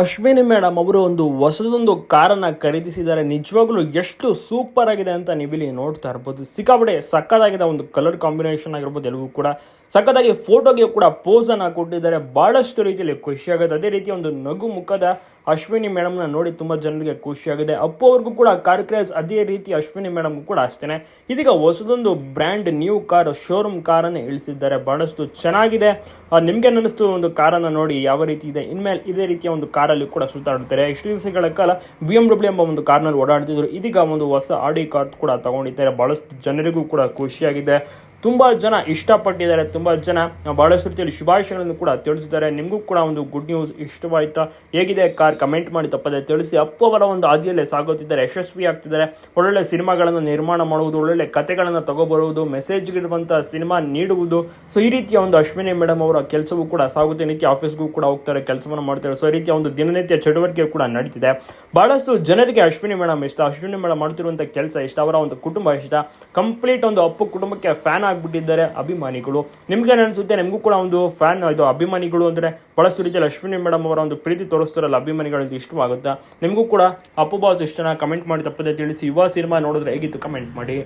Ashwini madam ಅವರು ಒಂದು ಹೊಸದೊಂದು ಕಾರನ್ನ ಖರೀದಿಸಿದ್ದಾರೆ. ನಿಜವಾಗ್ಲೂ ಎಷ್ಟು ಸೂಪರ್ ಆಗಿದೆ ಅಂತ ನೀವಿಲ್ಲಿ ನೋಡ್ತಾ ಇರ್ಬೋದು. ಸಿಕ್ಕಾಪಟ್ಟೆ ಸಕ್ಕದಾಗಿದೆ ಒಂದು ಕಲರ್ ಕಾಂಬಿನೇಷನ್ ಆಗಿರ್ಬೋದು ಎಲ್ಲವೂ ಕೂಡ. ಸಕ್ಕದಾಗಿ ಫೋಟೋಗೆ ಕೂಡ ಪೋಸ್ ಅನ್ನ ಕೊಟ್ಟಿದ್ದಾರೆ. ಬಹಳಷ್ಟು ರೀತಿಯಲ್ಲಿ ಖುಷಿಯಾಗುತ್ತೆ ಅದೇ ರೀತಿ ಒಂದು ನಗು ಮುಖದ ಅಶ್ವಿನಿ ಮೇಡಮ್ನ ನೋಡಿ ತುಂಬಾ ಜನರಿಗೆ ಖುಷಿಯಾಗಿದೆ ಅಪ್ಪು ಅವ್ರಿಗೂ ಕೂಡ ಕಾರ್ ಕ್ರೇಜ್ ಅದೇ ರೀತಿ ಅಶ್ವಿನಿ ಮೇಡಮ್ಗೂ ಕೂಡ ಅಷ್ಟೇನೆ. ಇದೀಗ ಹೊಸದೊಂದು ಬ್ರ್ಯಾಂಡ್ ನ್ಯೂ ಕಾರ್ ಶೋರೂಮ್ ಕಾರನ್ನು ಇಳಿಸಿದ್ದಾರೆ. ಬಹಳಷ್ಟು ಚೆನ್ನಾಗಿದೆ. ನಿಮಗೆ ಅನ್ನಿಸ್ತು ಒಂದು ಕಾರನ್ನು ನೋಡಿ ಯಾವ ರೀತಿ ಇದೆ? ಇನ್ಮೇಲೆ ಇದೇ ರೀತಿಯ ಒಂದು ಕಾರಲ್ಲಿ ಕೂಡ ಸುತ್ತಾಡುತ್ತಾರೆ ಇಷ್ಟು ದಿವಸಗಳ ಕಾಲ ಬಿ ಎಂ ಡಬ್ಲ್ಯೂ ಎಂಬ ಒಂದು ಕಾರ್ನಲ್ಲಿ ಓಡಾಡ್ತಿದ್ರು ಇದೀಗ ಒಂದು ಹೊಸ ಆಡಿ ಕಾರ್ ಕೂಡ ತಗೊಂಡಿದ್ದಾರೆ. ಬಹಳಷ್ಟು ಜನರಿಗೂ ಕೂಡ ಖುಷಿಯಾಗಿದೆ. ತುಂಬಾ ಜನ ಇಷ್ಟಪಟ್ಟಿದ್ದಾರೆ, ತುಂಬ ಜನ ಬಹಳಷ್ಟು ರೀತಿಯಲ್ಲಿ ಶುಭಾಶಯಗಳನ್ನು ಕೂಡ ತಿಳಿಸಿದ್ದಾರೆ. ನಿಮಗೂ ಕೂಡ ಒಂದು ಗುಡ್ ನ್ಯೂಸ್ ಇಷ್ಟವಾಯ್ತಾ? ಹೇಗಿದೆ ಕಾರ್? ಕಮೆಂಟ್ ಮಾಡಿ ತಪ್ಪದೆ ತಿಳಿಸಿ. ಅಪ್ಪು ಅವರ ಒಂದು ಹಾದಿಯಲ್ಲೇ ಸಾಗುತ್ತಿದ್ದಾರೆ, ಯಶಸ್ವಿ ಆಗ್ತಿದ್ದಾರೆ. ಒಳ್ಳೊಳ್ಳೆ ಸಿನಿಮಾಗಳನ್ನು ನಿರ್ಮಾಣ ಮಾಡುವುದು, ಒಳ್ಳೊಳ್ಳೆ ಕಥೆಗಳನ್ನು ತಗೋಬರುವುದು ಮೆಸೇಜ್ಗಿರುವಂಥ ಸಿನಿಮಾ ನೀಡುವುದು. ಸೊ ಈ ರೀತಿಯ ಒಂದು ಅಶ್ವಿನಿ ಮೇಡಮ್ ಅವರ ಕೆಲಸವೂ ಕೂಡ ಸಾಗುತ್ತೆ. ನಿತ್ಯ ಆಫೀಸ್ಗೂ ಕೂಡ ಹೋಗ್ತಾರೆ, ಕೆಲಸವನ್ನು ಮಾಡ್ತಾರೆ. ಸೊ ಈ ರೀತಿಯ ಒಂದು ದಿನನಿತ್ಯ ಚಟುವಟಿಕೆ ಕೂಡ ನಡೀತಿದೆ. ಬಹಳಷ್ಟು ಜನರಿಗೆ ಅಶ್ವಿನಿ ಮೇಡಮ್ ಇಷ್ಟ. ಅಶ್ವಿನಿ ಮೇಡಮ್ ಮಾಡ್ತಿರುವಂಥ ಕೆಲಸ ಇಷ್ಟ, ಅವರ ಒಂದು ಕುಟುಂಬ ಇಷ್ಟ. ಕಂಪ್ಲೀಟ್ ಒಂದು ಅಪ್ಪು ಕುಟುಂಬಕ್ಕೆ ಫ್ಯಾನ್ ಆಗಿಬಿಟ್ಟಿದ್ದಾರೆ ಅಭಿಮಾನಿಗಳು. ನಿಮ್ಗೆ ಅನಿಸುತ್ತೆ ನಿಮಗೂ ಕೂಡ ಒಂದು ಫ್ಯಾನ್ ಇದು ಅಭಿಮಾನಿಗಳು ಅಂದರೆ ಬಹಳಷ್ಟು ರೀತಿಯಲ್ಲಿ ಅಶ್ವಿನಿ ಮೇಡಮ್ ಅವರ ಒಂದು ಪ್ರೀತಿ ತೋರಿಸ್ತಾರಲ್ಲ, ಅಭಿಮಾನಿಗಳು ಇಷ್ಟವಾಗುತ್ತಾ. ನಿಮಗೂ ಕೂಡ ಅಪ್ಪು ಬಾಸ್ ಇಷ್ಟನ ಕಮೆಂಟ್ ಮಾಡಿ ತಪ್ಪದೆ ತಿಳಿಸಿ. ಯುವ ಸಿನಿಮಾ ನೋಡಿದ್ರೆ ಹೇಗಿತ್ತು? ಕಮೆಂಟ್ ಮಾಡಿ.